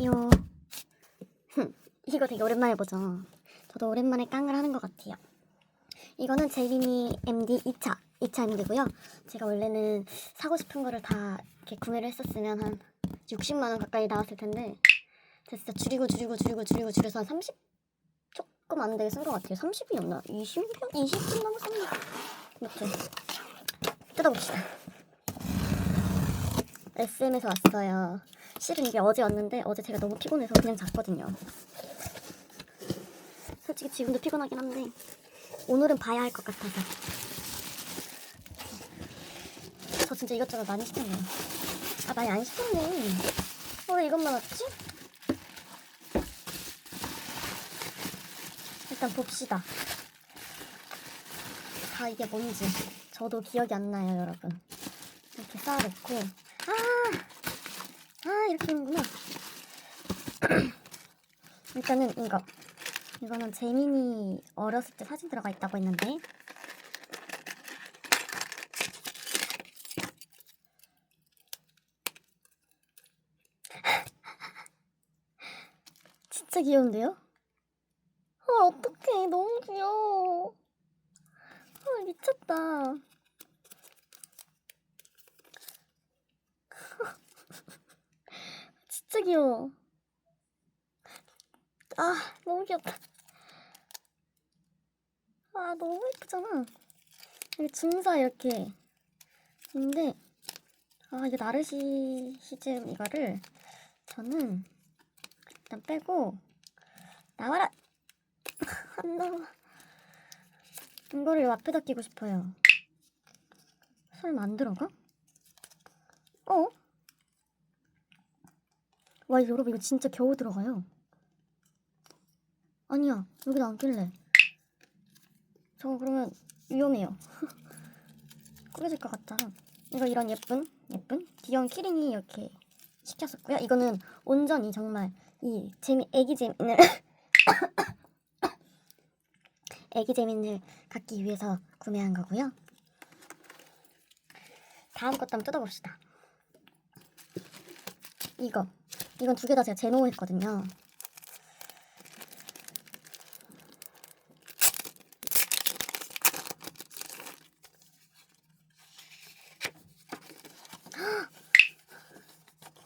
안녕하세요. 이거 되게 오랜만에 보죠. 저도 오랜만에 깡을 하는 것 같아요. 이거는 제이미 MD 2차, 2차 MD고요. 제가 원래는 사고 싶은 거를 다 이렇게 구매를 했었으면 한 60만 원 가까이 나왔을 텐데 제가 진짜 줄이고 줄이고 줄이고 줄이고 줄여서 한 30? 조금 안 되게 쓴 것 같아요. 30이었나? 20편? 20편 넘었었나? 맞죠? 뜯어봅시다. SM에서 왔어요. 실은 이게 어제 왔는데 어제 제가 너무 피곤해서 그냥 잤거든요. 솔직히 지금도 피곤하긴 한데 오늘은 봐야 할 것 같아서. 저 진짜 이것저것 많이 시켰네요. 아 많이 안 시켰네. 어, 왜 이것만 왔지? 일단 봅시다. 다 이게 뭔지 저도 기억이 안 나요, 여러분. 이렇게 쌓아놓고 아, 아 이렇게 하는구나. 일단은 이거. 이거는 재민이 어렸을 때 사진 들어가 있다고 했는데. 진짜 귀여운데요? 헐 어떡해. 너무 귀여워. 헐 미쳤다 진짜 귀여워 아 너무 귀엽다. 아 너무 예쁘잖아. 여기 중사 이렇게 있는데 아 이게 나르시 시즘 이거를 저는 일단 빼고 나와라! 안 나와. 이거를 요 앞에다 끼고 싶어요. 설마 안 들어가? 어? 와 여러분 이거 진짜 겨우 들어가요. 아니야 여기다 안 낄래. 저 그러면 위험해요. 꾸겨질 것 같잖아 이거 이런 예쁜 예쁜 귀여운 키링이 이렇게 시켰었고요. 이거는 온전히 정말 이 재미 애기 재미를 애기 재미를 갖기 위해서 구매한 거고요. 다음 것도 한번 뜯어봅시다. 이거 이건 두 개 다 제가 제모했거든요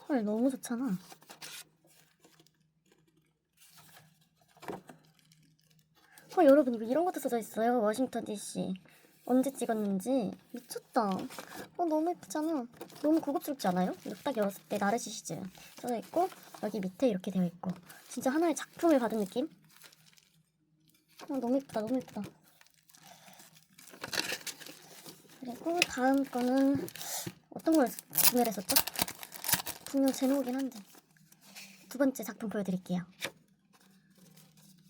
헐 너무 좋잖아. 헐 여러분 이거 이런 것도 써져 있어요. 워싱턴 DC 언제 찍었는지 미쳤다. 어 너무 예쁘잖아. 너무 고급스럽지 않아요? 이거 딱 열었을 때 나르시 시즈 써져 있고 여기 밑에 이렇게 되어 있고 진짜 하나의 작품을 받은 느낌? 어 너무 예쁘다 너무 예쁘다. 그리고 다음 거는 어떤 걸 구매를 했었죠? 분명 제목이긴 한데 두 번째 작품 보여드릴게요.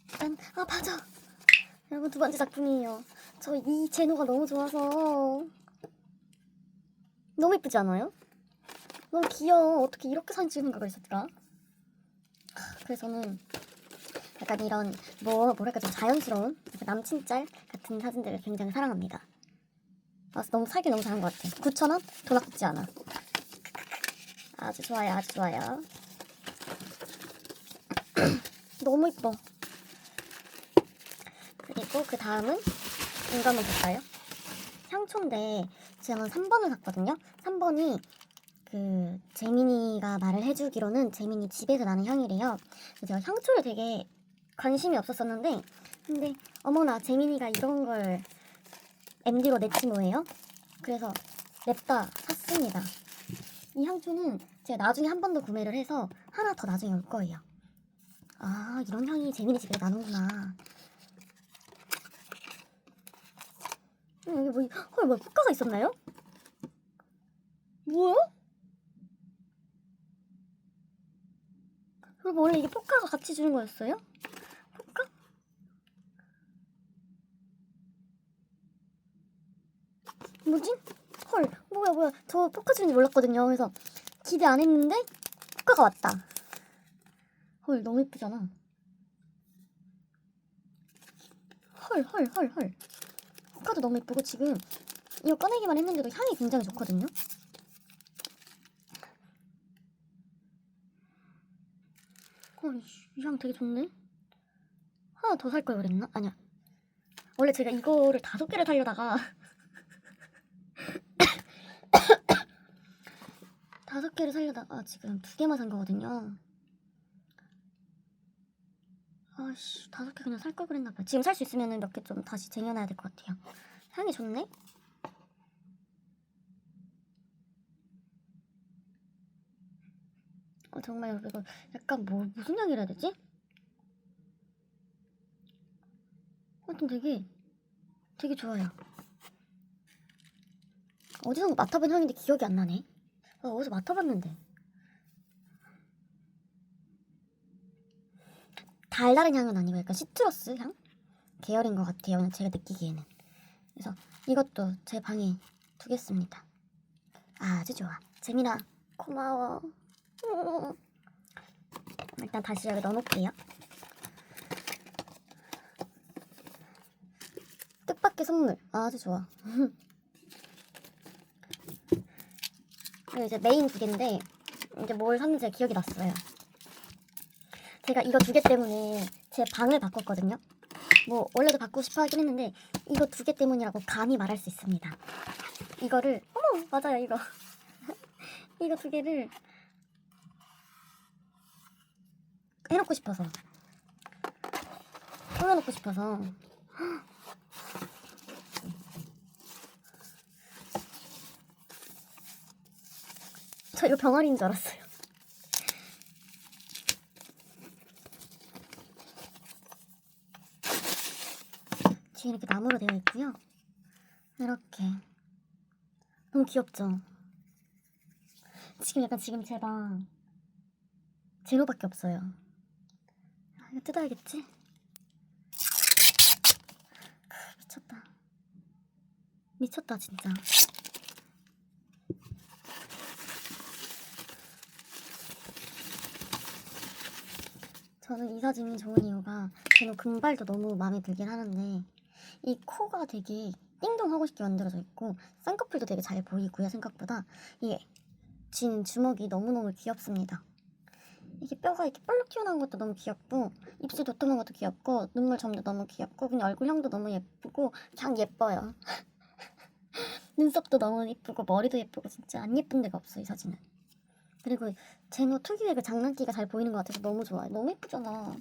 짠! 아 맞아! 여러분 두 번째 작품이에요. 저 이 제노가 너무 좋아서 너무 예쁘지 않아요? 너무 귀여워. 어떻게 이렇게 사진 찍는 생각을 했었을까? 그래서 저는 약간 이런 뭐 뭐랄까 좀 자연스러운 남친 짤 같은 사진들을 굉장히 사랑합니다. 아, 너무 살기 너무 잘한 것 같아. 9,000원? 돈 아깝지 않아. 아주 좋아요, 아주 좋아요. 너무 이뻐. 그리고 그 다음은 이거 한번 볼까요? 향초인데 제가 3번을 샀거든요. 3번이 그 재민이가 말을 해주기로는 재민이 집에서 나는 향이래요. 제가 향초를 되게 관심이 없었었는데 근데 어머나 재민이가 이런 걸 MD로 냈지 뭐예요? 그래서 냅다 샀습니다. 이 향초는 제가 나중에 한 번 더 구매를 해서 하나 더 나중에 올 거예요. 아 이런 향이 재민이 집에 나는구나. 음, 여기 뭐 헐, 뭐 포카가 있었나요? 뭐야? 그럼 원래 이게 포카가 같이 주는 거였어요? 포카? 뭐지? 헐, 뭐야 뭐야 저 포카 주는지 몰랐거든요. 그래서 기대 안 했는데 포카가 왔다. 헐, 너무 예쁘잖아. 헐, 헐, 헐, 헐. 포카도 너무 예쁘고 지금 이거 꺼내기만 했는데도 향이 굉장히 좋거든요. 헐, 이향 되게 좋네. 하나 더 살 걸 그랬나? 아니야. 원래 제가 이거를 다섯 개를 살려다가 다섯 개를 살려다가 지금 두 개만 산 거거든요. 아씨, 다섯 개 그냥 살 걸 그랬나 봐요. 지금 살 수 있으면 몇 개 좀 다시 쟁여놔야 될 것 같아요. 향이 좋네? 어, 정말 이거 약간 뭐 무슨 향이라 해야 되지? 하여튼 되게 되게 좋아요. 어디서 맡아본 향인데 기억이 안 나네. 어, 어디서 맡아봤는데. 달달한 향은 아니고 약간 시트러스 향 계열인 것 같아요. 제가 느끼기에는. 그래서 이것도 제 방에 두겠습니다. 아주 좋아. 재민아 고마워. 음. 일단 다시 여기 넣어놓을게요. 뜻밖의 선물. 아주 좋아. 그리고 이제 메인 두 개인데 이제 뭘 샀는지 기억이 났어요. 제가 이거 두 개 때문에 제 방을 바꿨거든요. 뭐 원래도 바꾸고 싶어 하긴 했는데 이거 두 개 때문이라고 감히 말할 수 있습니다. 이거를 어머 맞아요 이거 이거 두 개를 해놓고 싶어서 꾸며놓고 싶어서 저 이거 병아리인 줄 알았어요. 뒤에 이렇게 나무로 되어 있고요. 이렇게 너무 귀엽죠? 지금 약간 지금 제 방 제로밖에 없어요. 아, 이거 뜯어야겠지? 크, 미쳤다. 미쳤다 진짜. 저는 이 사진이 좋은 이유가 저는 금발도 너무 마음에 들긴 하는데 이 코가 되게 띵동하고 싶게 만들어져 있고 쌍꺼풀도 되게 잘 보이고요 생각보다 이게 진 주먹이 너무너무 귀엽습니다. 이게 뼈가 이렇게 볼록 튀어나온 것도 너무 귀엽고 입술 도톰한 것도 귀엽고 눈물 점도 너무 귀엽고 그냥 얼굴형도 너무 예쁘고 그냥 예뻐요. 눈썹도 너무 예쁘고 머리도 예쁘고 진짜 안 예쁜 데가 없어 이 사진은. 그리고 제노 특유의 그 장난기가 잘 보이는 것 같아서 너무 좋아요. 너무 예쁘잖아.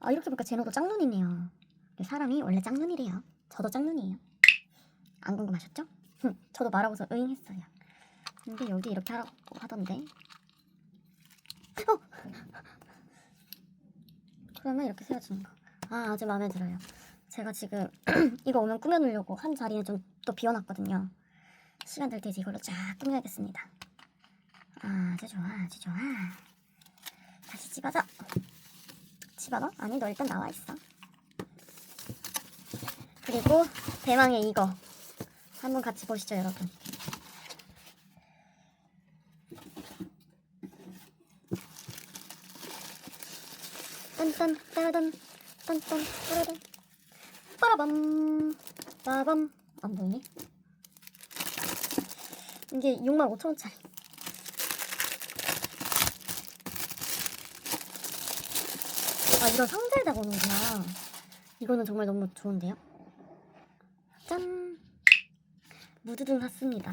아 이렇게 보니까 제노도 짱눈이네요. 사람이 원래 짱눈이래요. 저도 짱눈이에요. 안 궁금하셨죠? 흠, 저도 말하고서 응했어요. 근데 여기 이렇게 하라고 하던데. 어! 그러면 이렇게 세워주는 거. 아 아주 마음에 들어요. 제가 지금 이거 오면 꾸며놓으려고 한 자리에 좀 또 비워놨거든요. 시간 될 때 이걸로 쫙 꾸며야겠습니다. 아주 좋아, 아주 좋아. 다시 집어넣어. 집어넣어? 아니, 너 일단 나와 있어. 그리고 대망의 이거 한번 같이 보시죠, 여러분. 딴딴 따라단 딴딴 따라단 빠라밤 빠밤 안 보이니? 이게 65,000원짜리 아 이런 상자에다 거는구나 이거는 정말 너무 좋은데요? 짠 무드등 샀습니다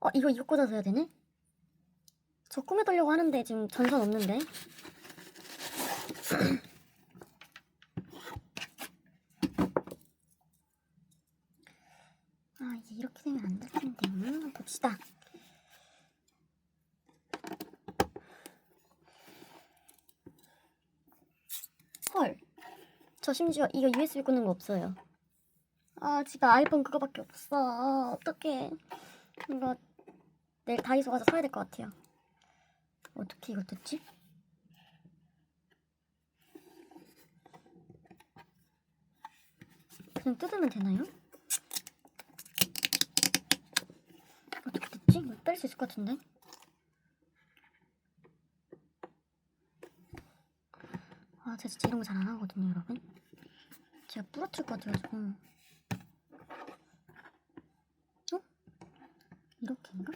어 이거 이거 꽂아서 해야 되네? 저 꾸며두려고 하는데 지금 전선 없는데 아 이게 이렇게 되면 안 될 텐데 음, 봅시다 헐. 저 심지어 이거 USB 꽂는 거 없어요. 아, 집에 아이폰 그거밖에 없어. 아, 어떡해. 이거 내일 다이소 가서 사야 될 것 같아요. 어떻게 이걸 뜯지? 그냥 뜯으면 되나요? 어떻게 뜯지? 이거 뺄 수 있을 것 같은데? 아, 제가 진짜 이런 거 잘 안 하거든요, 여러분. 제가 부러뜨릴 것 같아가지고. 어? 이렇게인가?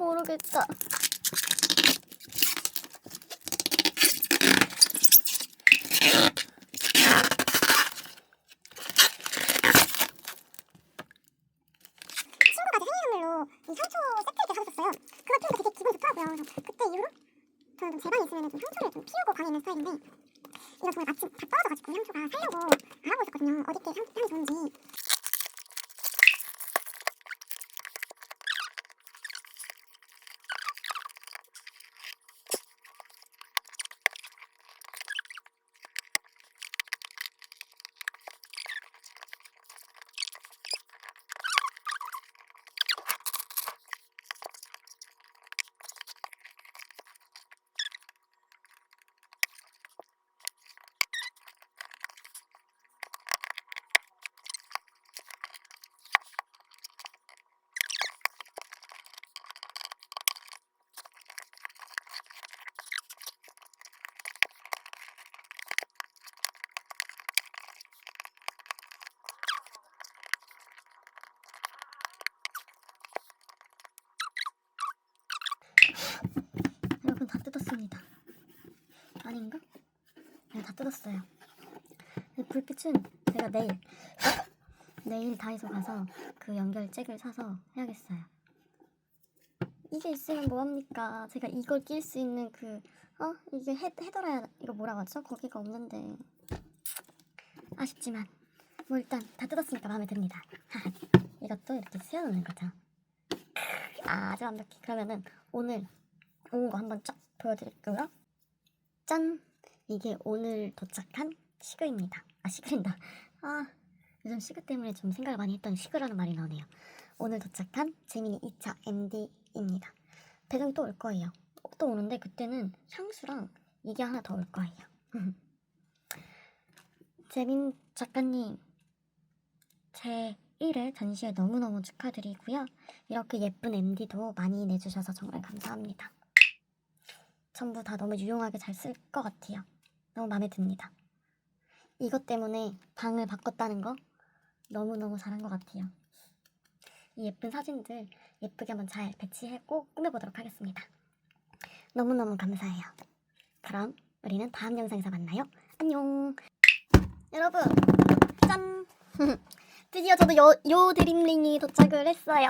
모르겠다. 선물로 이 향초 세트 이렇게 사줬어요. 그거 피우니까 되게 기분이 좋더라고요. 그때 이후로 저는 좀 제 방에 있으면 좀 향초를 좀 피우고 방에 있는 스타일인데 이거 정말 마침 다 떨어져가지고 향초가 살려고 알아보고 있었거든요. 어디 게 향, 향이 좋은지. 여러분 다 뜯었습니다. 아닌가? 이 불빛은 제가 내일 내일 다이소 가서 그 연결 잭을 사서 해야겠어요. 이게 있으면 뭐합니까? 제가 이걸 낄 수 있는 그 어? 이게 헤, 헤더라야 이거 뭐라고 하죠? 거기가 없는데 아쉽지만 뭐 일단 다 뜯었으니까 마음에 듭니다. 이것도 이렇게 세워놓는 거죠. 아주 완벽해. 그러면은 오늘 온 거 한번 쫙 보여드릴게요. 짠! 이게 오늘 도착한 시그입니다. 아, 시그랜다. 아, 요즘 시그 때문에 좀 생각을 많이 했던 시그라는 말이 나오네요. 오늘 도착한 재민이 2차 MD입니다. 배송이 또 올 거예요. 또 오는데 그때는 향수랑 이게 하나 더 올 거예요. 재민 작가님, 제 1회 전시회 너무너무 축하드리고요. 이렇게 예쁜 MD도 많이 내주셔서 정말 감사합니다. 전부 다 너무 유용하게 잘 쓸 것 같아요. 너무 마음에 듭니다. 이것 때문에 방을 바꿨다는 거 너무너무 잘한 것 같아요. 이 예쁜 사진들 예쁘게 한번 잘 배치하고 꾸며보도록 하겠습니다. 너무너무 감사해요. 그럼 우리는 다음 영상에서 만나요. 안녕. 여러분, 짠! 드디어 저도 요, 요 드림링이 도착을 했어요.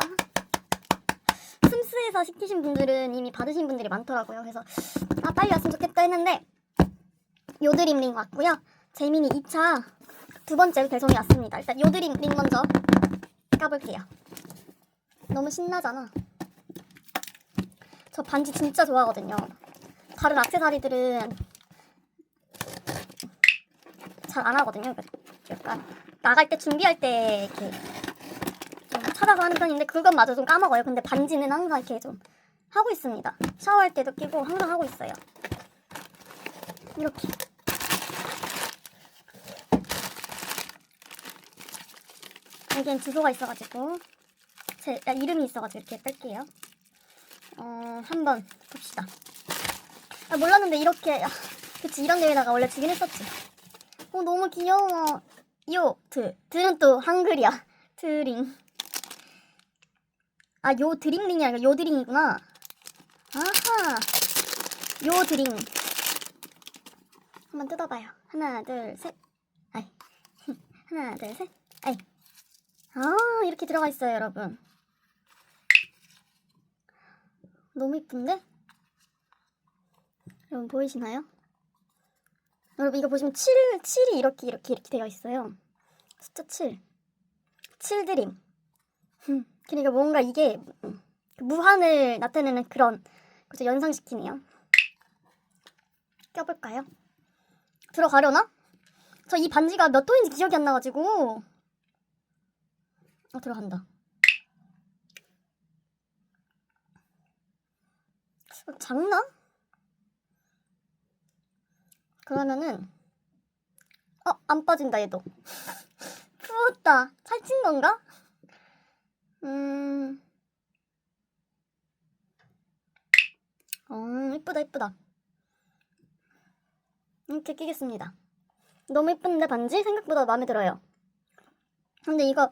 스미스에서 시키신 분들은 이미 받으신 분들이 많더라고요. 그래서 아 빨리 왔으면 좋겠다 했는데 요드림 링 왔고요. 재민이 2차 두 번째 배송이 왔습니다. 일단 요드림 링 먼저 까볼게요. 너무 신나잖아. 저 반지 진짜 좋아하거든요. 다른 액세서리들은 잘 안 하거든요. 그 약간 나갈 때 준비할 때 이렇게 좀 찾아서 하는 편인데 그것마저 좀 까먹어요. 근데 반지는 항상 이렇게 좀 하고 있습니다. 샤워할 때도 끼고 항상 하고 있어요. 이렇게. 여기엔 주소가 있어가지고 제 아, 이름이 있어가지고 이렇게 뺄게요. 어 한번 봅시다. 아, 몰랐는데 이렇게 아, 그치 이런 데에다가 원래 주긴 했었지. 어 너무 귀여워. 요 드. 드는 또 한글이야. 드링. 아, 요 드링링이 아니라 요 드링이구나. 아하. 요 드링. 한번 뜯어봐요. 하나, 둘, 셋. 아이. 하나, 둘, 셋. 아이. 아, 이렇게 들어가 있어요, 여러분. 너무 이쁜데? 여러분 보이시나요? 여러분 이거 보시면 7, 7이 이렇게 이렇게 이렇게 되어 있어요. 숫자 7. 7드림. 음, 그러니까 뭔가 이게 음, 그 무한을 나타내는 그런 그죠 연상시키네요. 껴볼까요? 들어가려나? 저 이 반지가 몇 도인지 기억이 안 나가지고 어 들어간다. 어, 작나? 그러면은 어 안 빠진다 얘도 부었다 살찐 건가? 음. 어, 이쁘다, 이쁘다. 이렇게 끼겠습니다. 너무 이쁜데, 반지? 생각보다 마음에 들어요. 근데 이거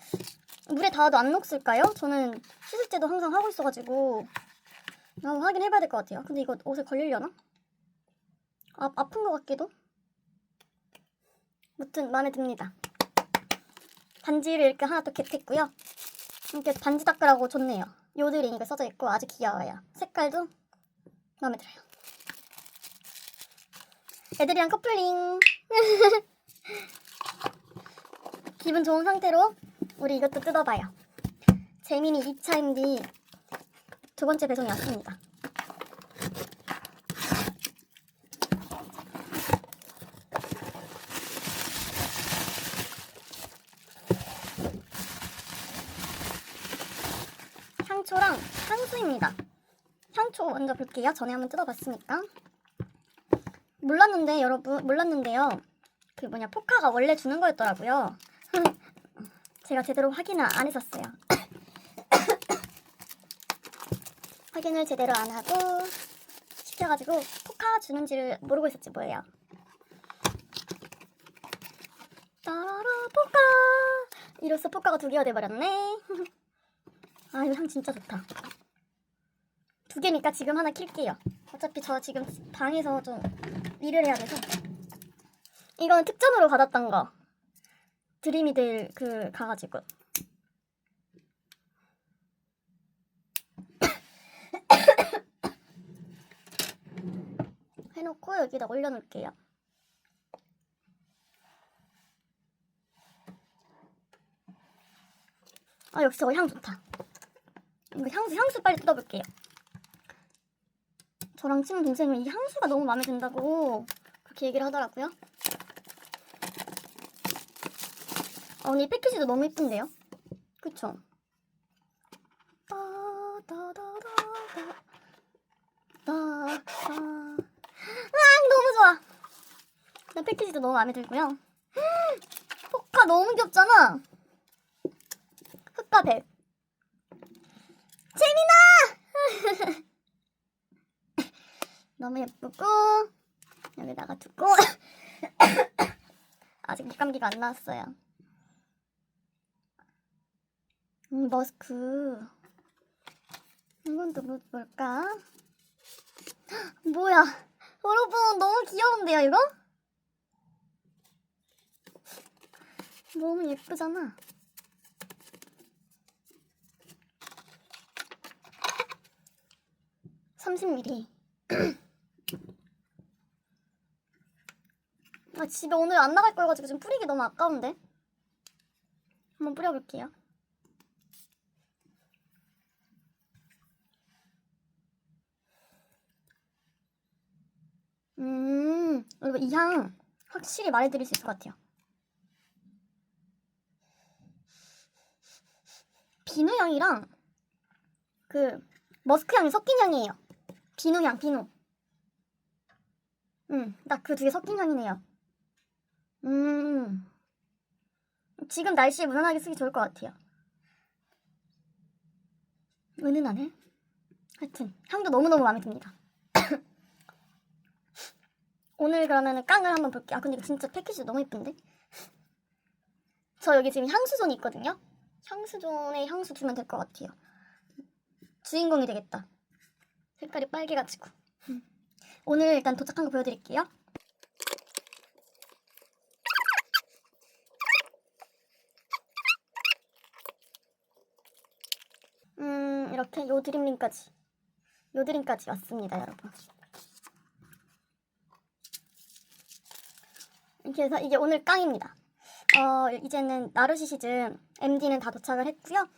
물에 닿아도 안 녹슬까요? 저는 씻을 때도 항상 하고 있어가지고 아, 확인해봐야 될 것 같아요. 근데 이거 옷에 걸리려나? 아, 아픈 것 같기도? 무튼 마음에 듭니다. 반지를 이렇게 하나 또 겟했고요. 이렇게 반지 닦으라고 좋네요. 요드링 이거 써져 있고 아주 귀여워요. 색깔도 마음에 들어요. 애들이랑 커플링. 기분 좋은 상태로 우리 이것도 뜯어봐요. 재민이 2차 MD 두 번째 배송이 왔습니다. 향초랑 향수입니다. 향초 먼저 볼게요. 전에 한번 뜯어봤으니까. 몰랐는데 여러분 몰랐는데요. 그 뭐냐 포카가 원래 주는 거였더라고요. 제가 제대로 확인을 안 했었어요. 확인을 제대로 안 하고 시켜가지고 포카 주는지를 모르고 있었지 뭐예요. 따라라 포카 이로써 포카가 두 개가 돼버렸네. 아 이거 향 진짜 좋다. 두 개니까 지금 하나 킬게요. 어차피 저 지금 방에서 좀 일을 해야 돼서. 이거는 특전으로 받았던 거. 드림이들 그 가가지고. 해놓고 여기다 올려놓을게요. 아 역시 저거 향 좋다. 이거 향수 향수 빨리 뜯어볼게요. 저랑 친한 동생은 이 향수가 너무 마음에 든다고 그렇게 얘기를 하더라고요. 이 패키지도 너무 이쁜데요? 그쵸? 아, 너무 좋아. 나 패키지도 너무 마음에 들고요. 포카 너무 귀엽잖아. 흑과백. 재민아! 너무 예쁘고 여기다가 두고 아직 목감기가 안 나왔어요. 음, 머스크. 이건 또 뭐- 뭘까? 뭐야? 여러분 너무 귀여운데요 이거? 너무 예쁘잖아. 삼십 ml. 아 집에 오늘 안 나갈 걸 가지고 지금 뿌리기 너무 아까운데. 한번 뿌려볼게요. 음, 여러분 이향 확실히 말해드릴 수 있을 것 같아요. 비누 향이랑 그 머스크 향이 섞인 향이에요. 비누 향, 비누. 음, 딱 그 두 개 섞인 향이네요. 음, 지금 날씨에 무난하게 쓰기 좋을 것 같아요. 은은하네. 하여튼 향도 너무너무 마음에 듭니다. 오늘 그러면은 깡을 한번 볼게요. 아 근데 이거 진짜 패키지 너무 예쁜데? 저 여기 지금 향수존이 있거든요. 향수존에 향수 두면 될 것 같아요. 주인공이 되겠다. 색깔이 빨개가지고. 오늘 일단 도착한 거 보여드릴게요. 음 이렇게 요 드림링까지 요 드림까지 왔습니다 여러분. 이렇게 해서 이게 오늘 깡입니다. 어, 이제는 나루시 시즌 MD는 다 도착을 했고요.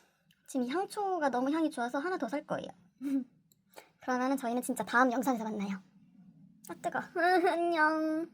지금 이 향초가 너무 향이 좋아서 하나 더 살 거예요. 그러면은 저희는 진짜 다음 영상에서 만나요. 아 뜨거. 안녕.